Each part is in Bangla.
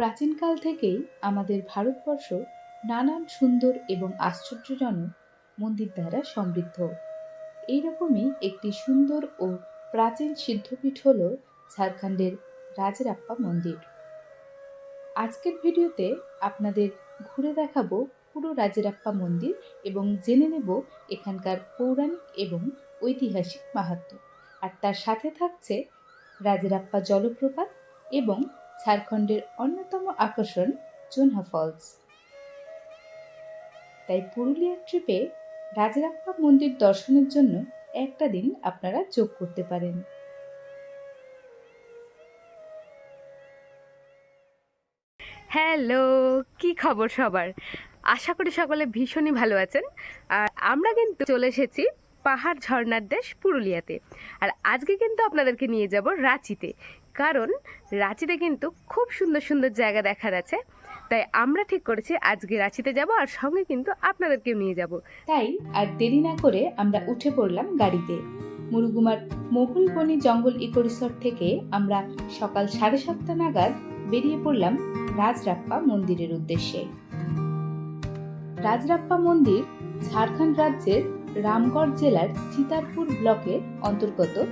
প্রাচীনকাল থেকেই আমাদের ভারতবর্ষ নানান সুন্দর এবং আশ্চর্যজনক মন্দির দ্বারা সমৃদ্ধ। এইরকমই একটি সুন্দর ও প্রাচীন সিদ্ধপীঠ হল ঝাড়খণ্ডের রাজরাপ্পা মন্দির। আজকের ভিডিওতে আপনাদের ঘুরে দেখাবো পুরো রাজরাপ্পা মন্দির এবং জেনে নেব এখানকার পৌরাণিক এবং ঐতিহাসিক মাহাত্ম্য। আর তার সাথে থাকছে রাজরাপ্পা জলপ্রপাত এবং ঝাড়খণ্ডের অন্যতম আকর্ষণ জোনহা ফলস। তাই পুরুলিয়া ট্রিপে রাজরাপ্পা মন্দির দর্শনের জন্য একটা দিন আপনারা যোগ করতে পারেন। হ্যালো, কি খবর সবার? আশা করি সকলে ভীষণই ভালো আছেন। আর আমরা কিন্তু চলে এসেছি পাহাড় ঝর্ণার দেশ পুরুলিয়াতে। আর আজকে কিন্তু আপনাদেরকে নিয়ে যাব রাঁচিতে। কারণ রাঁচিতে কিন্তু খুব সুন্দর সুন্দর জায়গা দেখার আছে। তাই আমরা ঠিক করেছি আজকে রাঁচিতে যাব আর সঙ্গে কিন্তু আপনাদেরকেও নিয়ে যাব। তাই আর দেরি না করে আমরা উঠে পড়লাম গাড়িতে। মুরুগুমার মহুলবনি জঙ্গল ইকো রিসর্ট থেকে আমরা সকাল সাড়ে সাতটা নাগাদ বেরিয়ে পড়লাম রাজরাপ্পা মন্দিরের উদ্দেশ্যে। রাজরাপ্পা মন্দির ঝাড়খণ্ড রাজ্যের রামগড় জেলার চিতারপুর ব্লকের অন্তর্গত।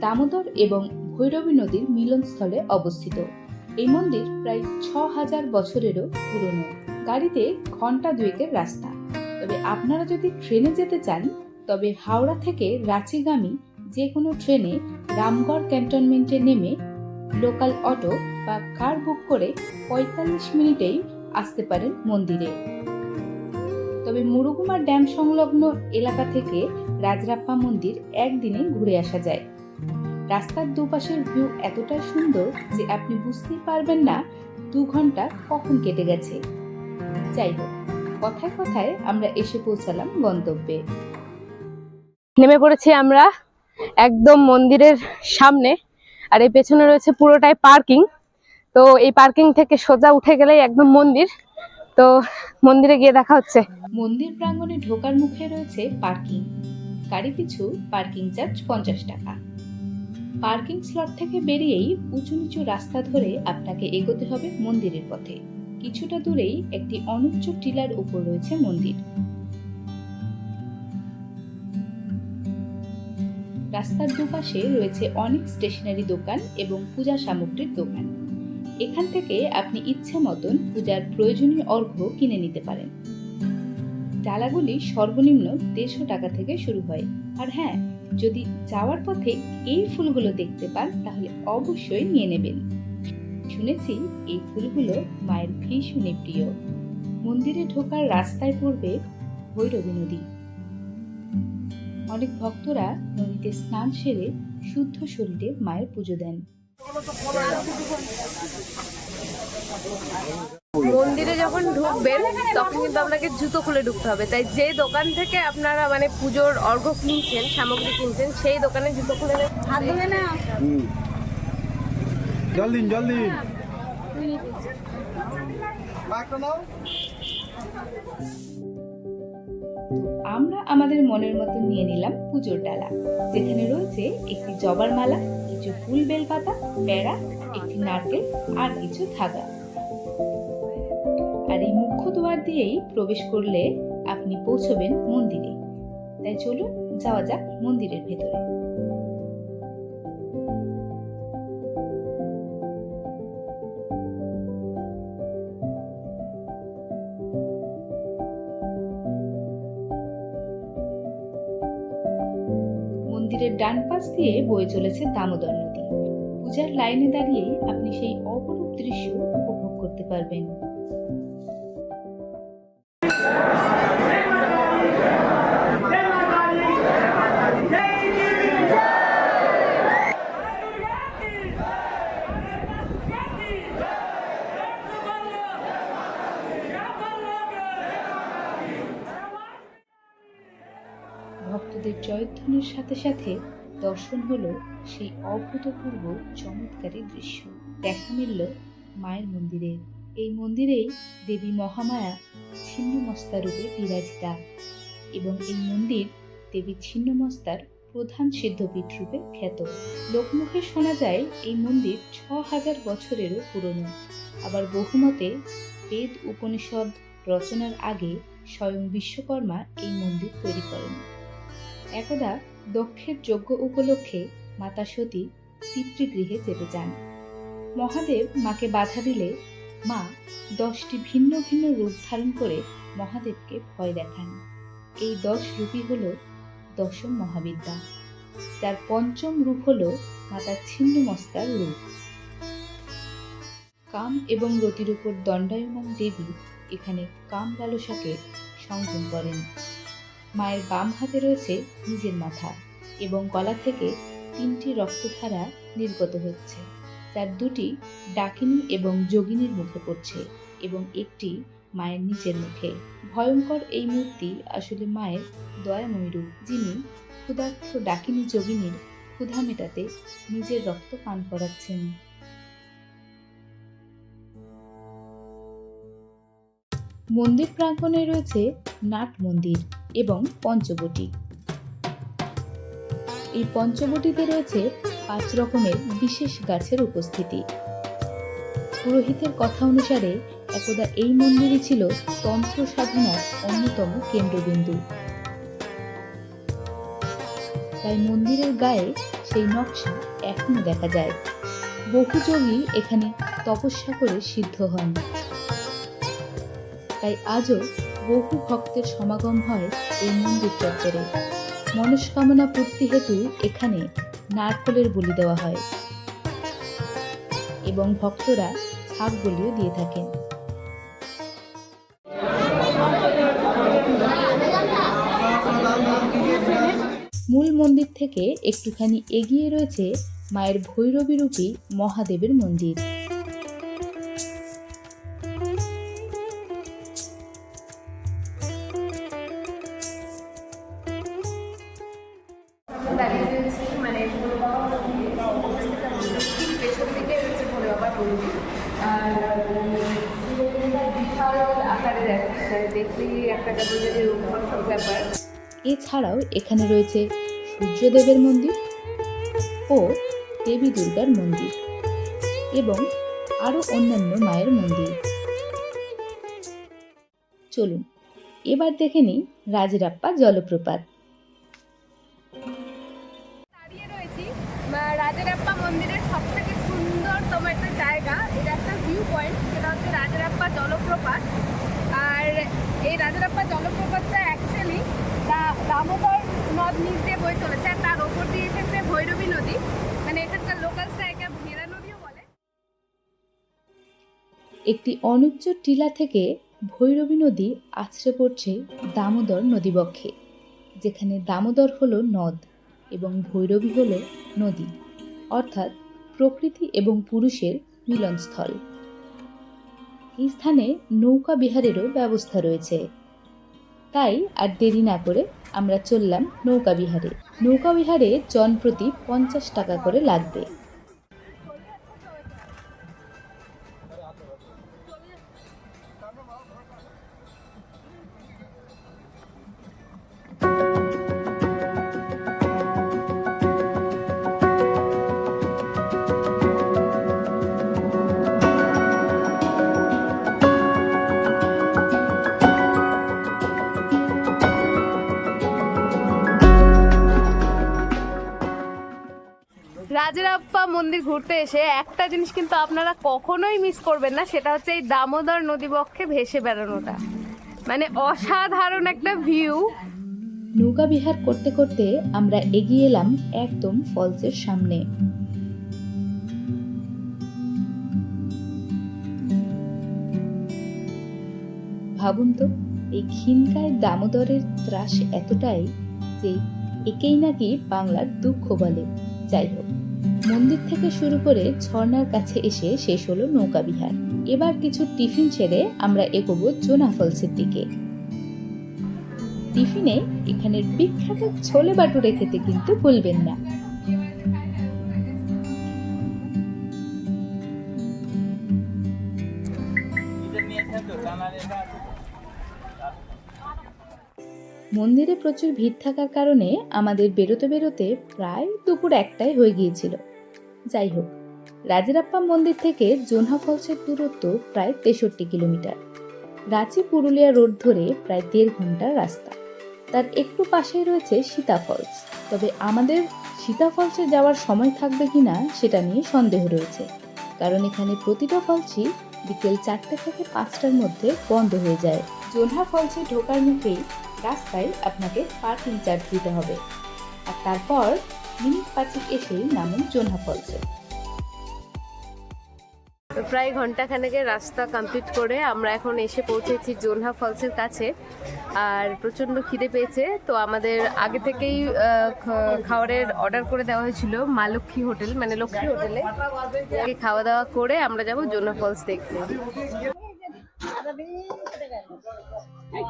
দামোদর এবং ভৈরবী নদীর মিলনস্থলে অবস্থিত। এই মন্দির প্রায় ছ হাজার বছরেরও পুরনো। গাড়িতে ঘণ্টা দুয়েকের রাস্তা। তবে আপনারা যদি ট্রেনে যেতে চান, তবে হাওড়া থেকে রাঁচিগামী যে কোনো ট্রেনে রামগড় ক্যান্টনমেন্টে নেমে লোকাল অটো বা কার বুক করে পঁয়তাল্লিশ মিনিটেই আসতে পারেন মন্দিরে। তবে মুরুগুমার ড্যাম সংলগ্ন এলাকা থেকে রাজরাপ্পা মন্দির একদিনে ঘুরে আসা যায়। রাস্তার দুপাশের ভিউ এতটাই সুন্দর যে আপনি বুঝতেই পারবেন না দু ঘণ্টা কখন কেটে গেছে। যাই হোক কথায় কথায় আমরা এসে পৌঁছালাম গন্তব্যে। নেমে পড়েছি আমরা একদম মন্দিরের সামনে আর এই পেছনে রয়েছে পুরোটাই পার্কিং। তো এই পার্কিং থেকে সোজা উঠে গেলেই একদম মন্দির। তো মন্দিরে গিয়ে দেখা হচ্ছে। মন্দির প্রাঙ্গণে ঢোকার মুখে রয়েছে পার্কিং। গাড়ি পিছু পার্কিং চার্জ পঞ্চাশ টাকা। পার্কিং স্লট থেকে বেরিয়েই উঁচু নিচু রাস্তা ধরে আপনাকে এগোতে হবে মন্দিরের পথে। কিছুটা দূরেই একটি অনুচ্চ টিলার উপর রয়েছে মন্দির। রাস্তার দুপাশে রয়েছে অনেক স্টেশনারি দোকান এবং পূজা সামগ্রীর দোকান। এখান থেকে আপনি ইচ্ছে মতন পূজার প্রয়োজনীয় অর্ঘ্য কিনে নিতে পারেন। ডালাগুলি সর্বনিম্ন দেড়শো টাকা থেকে শুরু হয়। আর হ্যাঁ যদি যাওয়ার পথে এই ফুলগুলো দেখতে পান, তাহলে অবশ্যই নিয়ে নেবেন। শুনেছি এই ফুলগুলো মায়ের ভীষণই প্রিয়। মন্দিরে ঢোকার রাস্তায় পড়বে ভৈরবী নদী। অনেক ভক্তরা নদীতে স্নান সেরে শুদ্ধ শরীরে মায়ের পুজো দেন। মন্দিরে যখন ঢুকবেন তখন কিন্তু আপনাকে জুতো খুলে ঢুকতে হবে। তাই যে দোকান থেকে আপনারা মানে পুজোর অর্ঘ্য কিনছেন সামগ্রী কিনছেন সেই দোকানে জুতো খুলে হাত না জল দিন জল দিন আমরা আমাদের মনের মতো নিয়ে নিলাম পুজোর ডালা। যেখানে রয়েছে একটি জবার মালা কিছু ফুল বেলপাতা প্যারা একটি নারকেল আর কিছু ধাগা আর এই মুখ্য দুয়ার দিয়েই প্রবেশ করলে আপনি পৌঁছবেন মন্দিরে। তাই চলুন, যাওয়া যাক মন্দিরের ভেতরে। মন্দিরের ডান পাশ দিয়ে বয়ে চলেছে দামোদর নদী। পূজার লাইনে দাঁড়িয়ে আপনি সেই অপরূপ দৃশ্য উপভোগ করতে পারবেন। ভক্তদের জয়ধ্বনির সাথে সাথে দর্শন হলো সেই অভূতপূর্ব চমৎকারী দৃশ্য। দেখা মিলল মায়ের মন্দিরে। এই মন্দিরেই দেবী মহামায়া ছিন্নমস্তা রূপে বিরাজিতা। এবং এই মন্দির দেবী ছিন্নমস্তার প্রধান সিদ্ধপীঠ রূপে খ্যাত। লোকমুখে শোনা যায়, এই মন্দির ছ হাজার বছরেরও পুরনো। আবার বহুমতে বেদ, উপনিষদ রচনার আগে স্বয়ং বিশ্বকর্মা এই মন্দির তৈরি করেন। একদা দক্ষের যজ্ঞ উপলক্ষে মাতা সতী পিতৃগৃহে যেতে চান। মহাদেব মাকে বাধা দিলে মা দশটি ভিন্ন ভিন্ন রূপ ধারণ করে মহাদেবকে ভয় দেখান। এই দশ রূপই হল দশম মহাবিদ্যা। যার পঞ্চম রূপ হল মাতা ছিন্নমস্তার রূপ। কাম এবং রতির উপর দণ্ডায়মান দেবী এখানে কাম লালসাকে সংযম করেন। মায়ের বাম হাতে রয়েছে নিজের মাথা এবং গলা থেকে তিনটি রক্তধারা নির্গত হচ্ছে। যার দুটি ডাকিনী এবং যোগিনীর মুখে পড়ছে এবং একটি মায়ের নিচের মুখে। ভয়ঙ্কর এই মূর্তি আসলে মায়ের দয়াময় রূপ, যিনি ক্ষুধার্থ ডাকিনী যোগিনীর ক্ষুধা মেটাতে নিজের রক্ত পান করাচ্ছেন। মন্দির প্রাঙ্গণে রয়েছে নাট মন্দির এবং পঞ্চবটি। এই পঞ্চবটিতে রয়েছে পাঁচ রকমের বিশেষ গাছের উপস্থিতি। পুরোহিতের কথা অনুসারে একদা এই মন্দিরই ছিল তন্ত্র সাধনার অন্যতম কেন্দ্রবিন্দু। তাই মন্দিরের গায়ে সেই নকশা এখনও দেখা যায়। বহু যোগী এখানে তপস্যা করে সিদ্ধ হন। তাই আজও বহু ভক্তের সমাগম হয় এই মন্দির চত্বরে। মনস্কামনা পূর্তি হেতু এখানে নারকলের বলি দেওয়া হয় এবং ভক্তরা হাফ বলিও দিয়ে থাকেন। মূল মন্দির থেকে একটুখানি এগিয়ে রয়েছে মায়ের ভৈরবী রূপী মহাদেবের মন্দির। এছাড়াও এখানে রয়েছে সূর্যদেবের মন্দির ও দেবী দুর্গার মন্দির এবং আরও অন্যান্য মায়ের মন্দির। চলুন, এবার দেখে নিই রাজরাপ্পা জলপ্রপাত। জায়গা, এটা একটা ভিউ পয়েন্ট সেটা হচ্ছে রাজারাপ্পা জলপ্রপাত। আর এই রাজারাপ্পা জলপ্রপাতটা অ্যাকচুয়ালি দামোদর নদ নিচ দিয়ে বয়ে চলেছে, আর তার ওপর দিয়ে এসেছে ভৈরবী নদী। মানে এখানকার লোকালসটা একে ভেড়া নদীও বলে। একটি অনুচ্চ টিলা থেকে ভৈরবী নদী আছড়ে পড়ছে দামোদর নদীবক্ষে, যেখানে দামোদর হলো নদ এবং ভৈরবী হলো নদী। অর্থাৎ প্রকৃতি এবং পুরুষের মিলনস্থল। এই স্থানে নৌকা বিহারেরও ব্যবস্থা রয়েছে। তাই আর দেরি না করে আমরা চললাম নৌকা বিহারে। নৌকা বিহারে জনপ্রতি পঞ্চাশ টাকা করে লাগবে। মন্দির ঘুরতে এসে একটা জিনিস কিন্তু আপনারা কখনোই মিস করবেন না, সেটা হচ্ছে এই দামোদর নদীবক্ষে ভেসে বেড়ানোটা। মানে অসাধারণ একটা ভিউ নৌকা বিহার করতে করতে আমরা এগিয়ে এলাম একদম ফলসের সামনে। ভাবুন তো, এই ক্ষীণকায় দামোদরের ত্রাস এতটাই যে একেই নাকি বাংলার দুঃখ বলে। যাই হোক। মন্দির থেকে শুরু করে ঝর্ণার কাছে এসে শেষ হলো নৌকা বিহার। এবার কিছু টিফিন ছেড়ে আমরা এগোবো জোনা ফলসের দিকে টিফিনে এখানের বিখ্যাত ছোলে বাটুরে খেতে কিন্তু ভুলবেন না। মন্দিরে প্রচুর ভিড় থাকার কারণে আমাদের বেরোতে বেরোতে প্রায় দুপুর একটাই হয়ে গিয়েছিল। যাই হোক, রাজেরাপ্পা মন্দির থেকে জোনহা ফলসের দূরত্ব প্রায় তেষট্টি কিলোমিটার। রাঁচি পুরুলিয়া রোড ধরে প্রায় দেড় ঘণ্টার রাস্তা। তার একটু পাশেই রয়েছে সীতা ফলস। তবে আমাদের সীতা ফলসে যাওয়ার সময় থাকবে কিনা সেটা নিয়ে সন্দেহ রয়েছে। কারণ এখানে প্রতিটা ফলসই বিকেল চারটে থেকে পাঁচটার মধ্যে বন্ধ হয়ে যায়। জোনহা ফলসে ঢোকার মুখেই রাস্তায় আপনাকে পার্কিং চার্জ দিতে হবে। আর তারপর মিনিট পাঁচেক এসেই নামেন জোনহা ফলসে। প্রায় ঘণ্টা খানেকের রাস্তা কমপ্লিট করে আমরা এখন এসে পৌঁছেছি জোনহা ফলসের কাছে। আর প্রচণ্ড খিদে পেয়েছে তো আমাদের আগে থেকেই খাবারের অর্ডার করে দেওয়া হয়েছিল মা লক্ষ্মী হোটেল মানে লক্ষ্মী হোটেলে। আগে খাওয়া দাওয়া করে আমরা যাব জোনহা ফলস দেখতে।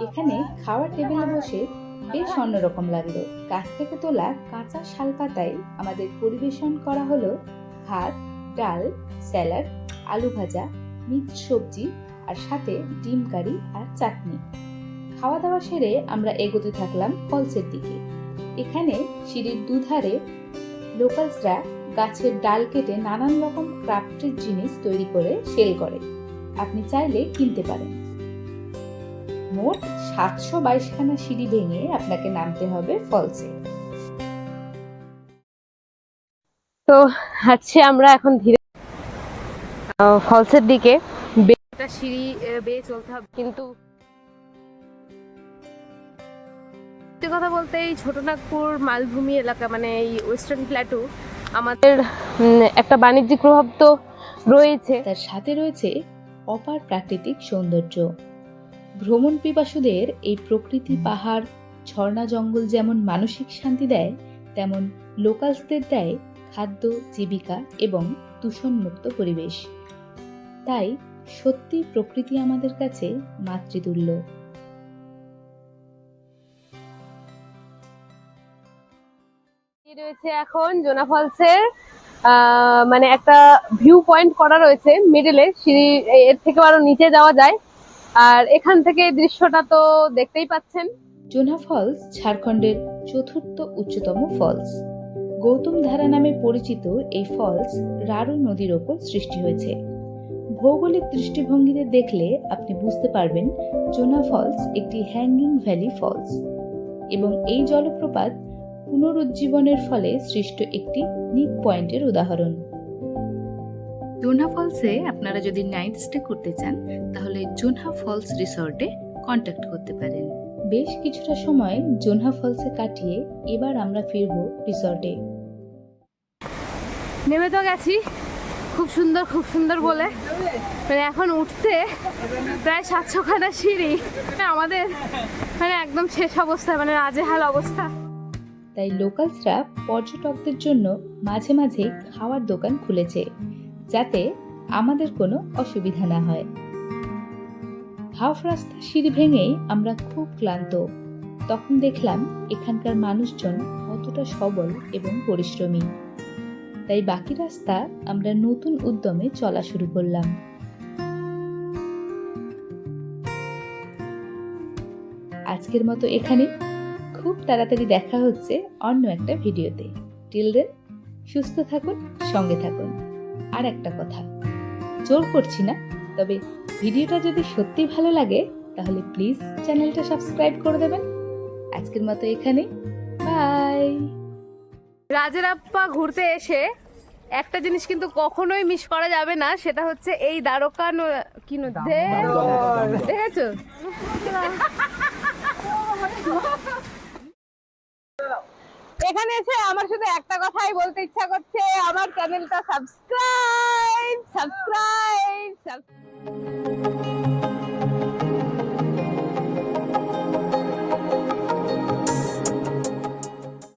এখানে খাওয়ার টেবিলে বসে বেশ অন্যরকম লাগল। গাছ থেকে তোলা কাঁচা শাল পাতায় আমাদের পরিবেশন করা হলো ভাত, ডাল, স্যালাড, আলু ভাজা মিক্সড সবজি আর সাথে ডিম কারি আর চাটনি। খাওয়া দাওয়া সেরে আমরা এগোতে থাকলাম ফলসের দিকে। এখানে সিঁড়ির দুধারে লোকালসরা গাছের ডাল কেটে নানান রকম ক্রাফটের জিনিস তৈরি করে সেল করে। আপনি চাইলে কিনতে পারেন। মোট সাতশো বাইশখানা সিঁড়ি ভেঙে আপনাকে নামতে হবে ফলসে। তো হাঁটছি আমরা এখন ধীরে ফলসের দিকে একটা সিঁড়ি বেয়ে চলতে হবে। কিন্তু সত্যি কথা বলতে এই ছোটনাগপুর মালভূমি এলাকা মানে এই ওয়েস্টার্ন প্ল্যাটু আমাদের একটা বাণিজ্যিক প্রভাব তো রয়েছে। তার সাথে রয়েছে অপার প্রাকৃতিক সৌন্দর্য। ভ্রমণ পিপাসুদের এই প্রকৃতি পাহাড় ঝর্ণা জঙ্গল যেমন মানসিক শান্তি দেয় তেমন লোকালসদের দেয় খাদ্য জীবিকা এবং দূষণমুক্ত পরিবেশ। তাই সত্যি প্রকৃতি আমাদের কাছে মাতৃতুল্য। রয়েছে এখন জোনা ফলসের আহ, মানে একটা ভিউ পয়েন্ট করা রয়েছে মিডলে সিঁড়ি এর থেকে আরও নিচে যাওয়া যায়। আর এখান থেকে দৃশ্যটা তো দেখতেই পাচ্ছেন। জোনা ফলস ঝাড়খণ্ডের চতুর্থ উচ্চতম ফলস। গৌতম ধারা নামে পরিচিত এই ফলস রারু নদীর ওপর সৃষ্টি হয়েছে। ভৌগোলিক দৃষ্টিভঙ্গিতে দেখলে আপনি বুঝতে পারবেন জোনা ফলস একটি হ্যাঙ্গিং ভ্যালি ফলস এবং এই জলপ্রপাত পুনরুজ্জীবনের ফলে সৃষ্ট একটি নিক পয়েন্টের উদাহরণ। জোনহা ফলসে আপনারা যদি নাইট স্টে করতে চান তাহলে জোনহা ফলস রিসর্টে কন্ট্যাক্ট করতে পারেন। বেশ কিছুটা সময় জোনহা ফলসে কাটিয়ে এবার আমরা ফিরবো রিসর্টে নেমে তো গেছি। খুব সুন্দর খুব সুন্দর বলে। মানে এখন উঠতে প্রায় সাতশো খানা সিঁড়ি। মানে আমাদের মানে একদম শেষ অবস্থা মানে রাজেহাল অবস্থা। তাই লোকালসরা পর্যটকদের জন্য মাঝে মাঝে খাওয়ার দোকান খুলেছে। যাতে আমাদের কোনো অসুবিধা না হয়। হাফ রাস্তা সিঁড়ি ভেঙেই আমরা খুব ক্লান্ত। তখন দেখলাম এখানকার মানুষজন কতটা সবল এবং পরিশ্রমী। তাই বাকি রাস্তা আমরা নতুন উদ্যমে চলা শুরু করলাম। আজকের মতো এখানে। খুব তাড়াতাড়ি দেখা হচ্ছে অন্য একটা ভিডিওতে। টিল দেন, সুস্থ থাকুন, সঙ্গে থাকুন। আর একটা কথা। জোর করছি না তবে ভিডিওটা যদি সত্যি ভালো লাগে তাহলে প্লিজ চ্যানেলটা সাবস্ক্রাইব করে দেবেন। আজকের মতো এখানে বাই। রাজেরাপ্পা ঘুরতে এসে একটা জিনিস কিন্তু কখনোই মিস করা যাবে না সেটা হচ্ছে এই দ্বারকা কি নদী দেখেছ এখানে এসে আমার শুধু একটা কথাই বলতে ইচ্ছা করছে আমার চ্যানেলটা সাবস্ক্রাইব সাবস্ক্রাইব